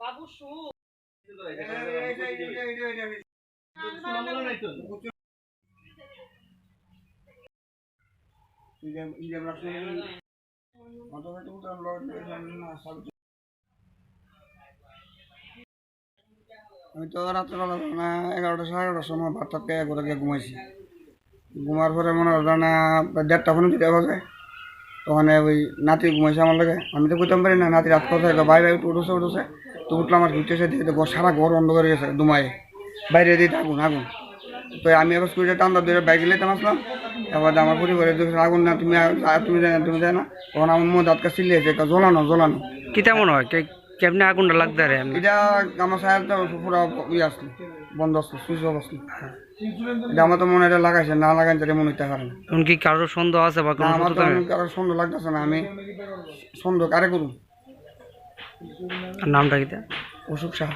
বাবু শু আমি তো রাত্রেবেলা না, এগারোটা সাড়ে এগারোটার সময় ভাতটা পেয়ে করে গিয়ে ঘুমাইছি। ঘুমার পরে মনে হয় না, দেড়টা ফোন দুটা বাজে। ওখানে ওই নাতি ঘুমাইছে আমার লাগে। আমি তো বুঝতে পারি না, নাতি রাত কথা ভাই উঠে, উঠেছে উঠেছে। তো উঠলাম আর এসে দিয়ে সারা ঘর অন্ধকার গেছে দুমায়ে বাইরে দিয়ে আগুন আগুন। তো আমি এবার স্কুলে টান্দা ধরে বাইক লেতাম আসলাম। এবার আমার পরিবারের দেখে আগুন না, তুমি তুমি যায় না তুমি যায় না। তখন আমার মধ্যে আটকা সিলিয়েছে জ্বলানো জ্বলানো। কিতা মনে হয়? কে- কেমনে আগুনটা লাগতে রে এটা আমার সাহেব তো পুরো ইয়ে আসলো বন্ধ আসলো সুইচ অফ আসলো। এটা আমার তো মনে এটা লাগাইছে না লাগাই তাহলে মনে হইতে পারে না। এখন কি কারোর সন্দেহ আছে বা কোনো আমার তো কারোর সন্দেহ লাগতেছে না আমি সন্দেহ কারে করুন আর নামটা কি অশোক সাহা।